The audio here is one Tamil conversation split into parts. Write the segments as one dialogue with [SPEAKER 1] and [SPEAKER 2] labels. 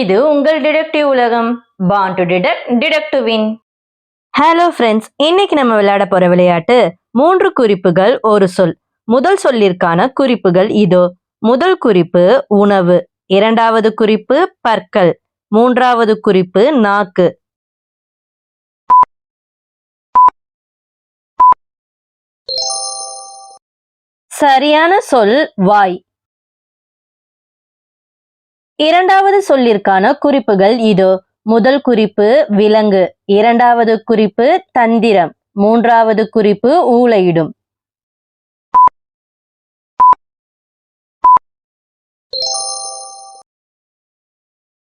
[SPEAKER 1] இது உங்கள் டிடெக்டிவ் உலகம். Born to detect detect win hello friends இன்னைக்கு நம்ம விளையாட போற விளையாட்டு மூன்று குறிப்புகள் ஒரு சொல். முதல் சொல்லிற்கான குறிப்புகள் இதோ. முதல் குறிப்பு உணவு. இரண்டாவது குறிப்பு பற்கள். மூன்றாவது குறிப்பு நாக்கு. சரியான சொல் வாய். இரண்டாவது சொல்லிற்கான குறிப்புகள் இதோ. முதல் குறிப்பு விலங்கு. இரண்டாவது குறிப்பு தந்திரம். மூன்றாவது குறிப்பு ஊழையிடும்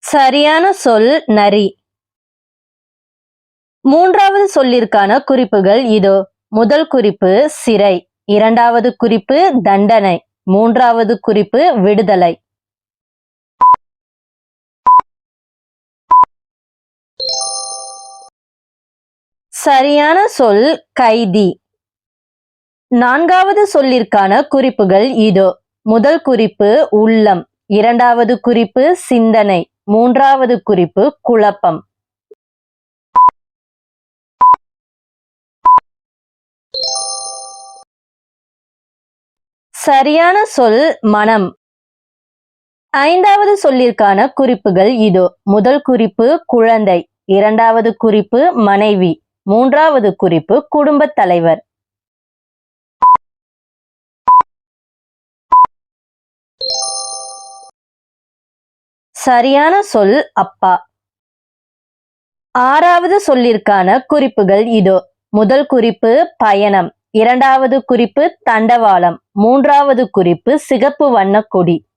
[SPEAKER 1] சரியான சொல் நரி. மூன்றாவது சொல்லிற்கான குறிப்புகள் இதோ. முதல் குறிப்பு சிறை. இரண்டாவது குறிப்பு தண்டனை. மூன்றாவது குறிப்பு விடுதலை. சரியான சொல் கைதி. நான்காவது சொல்லிற்கான குறிப்புகள் இதோ. முதல் குறிப்பு உள்ளம். இரண்டாவது குறிப்பு சிந்தனை. மூன்றாவது குறிப்பு குழப்பம். சரியான சொல் மனம். ஐந்தாவது சொல்லிற்கான குறிப்புகள் இதோ. முதல் குறிப்பு குழந்தை. இரண்டாவது குறிப்பு மனைவி. மூன்றாவது குறிப்பு குடும்பத் தலைவர். சரியான சொல் அப்பா. ஆறாவது சொல்லிற்கான குறிப்புகள் இதோ. முதல் குறிப்பு பயணம். இரண்டாவது குறிப்பு தண்டவாளம். மூன்றாவது குறிப்பு சிகப்பு வண்ண கொடி.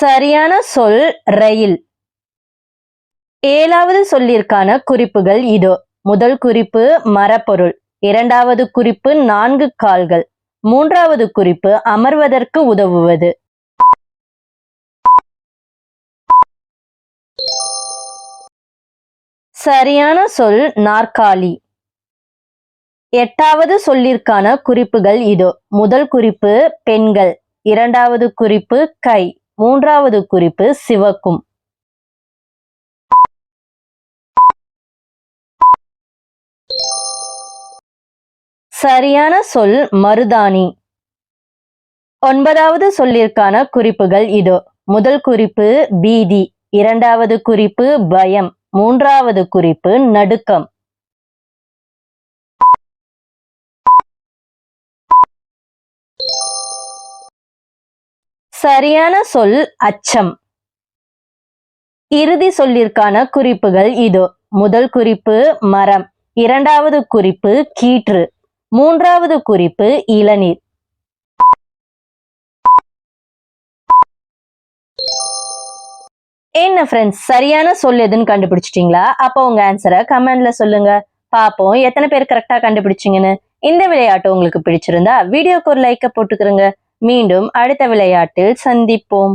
[SPEAKER 1] சரியான சொல் ரயில். ஏழாவது சொல்லிற்கான குறிப்புகள் இதோ. முதல் குறிப்பு மரப்பொருள். இரண்டாவது குறிப்பு நான்கு கால்கள். மூன்றாவது குறிப்பு அமர்வதற்கு உதவுவது. சரியான சொல் நாற்காலி. எட்டாவது சொல்லிற்கான குறிப்புகள் இதோ. முதல் குறிப்பு பெண்கள். இரண்டாவது குறிப்பு கை. மூன்றாவது குறிப்பு சிவக்கும். சரியான சொல் மருதாணி. ஒன்பதாவது சொல்லிற்கான குறிப்புகள் இதோ. முதல் குறிப்பு பீதி. இரண்டாவது குறிப்பு பயம். மூன்றாவது குறிப்பு நடுக்கம். சரியான சொல் அச்சம். இறுதி சொல்லிற்கான குறிப்புகள் இதோ. முதல் குறிப்பு மரம். இரண்டாவது குறிப்பு கீற்று. மூன்றாவது குறிப்பு இளநீர். என்ன ஃப்ரெண்ட்ஸ் சரியான சொல் எதுன்னு கண்டுபிடிச்சிட்டீங்களா? அப்போ உங்க ஆன்சரை கமெண்ட்ல சொல்லுங்க. பாப்போம் எத்தனை பேர் கரெக்டா கண்டுபிடிச்சிங்கன்னு. இந்த விளையாட்டு உங்களுக்கு பிடிச்சிருந்தா வீடியோக்கு ஒரு லைக்க போட்டுக்கிறோங்க மீண்டும் அடுத்த விளையாட்டில் சந்திப்போம்.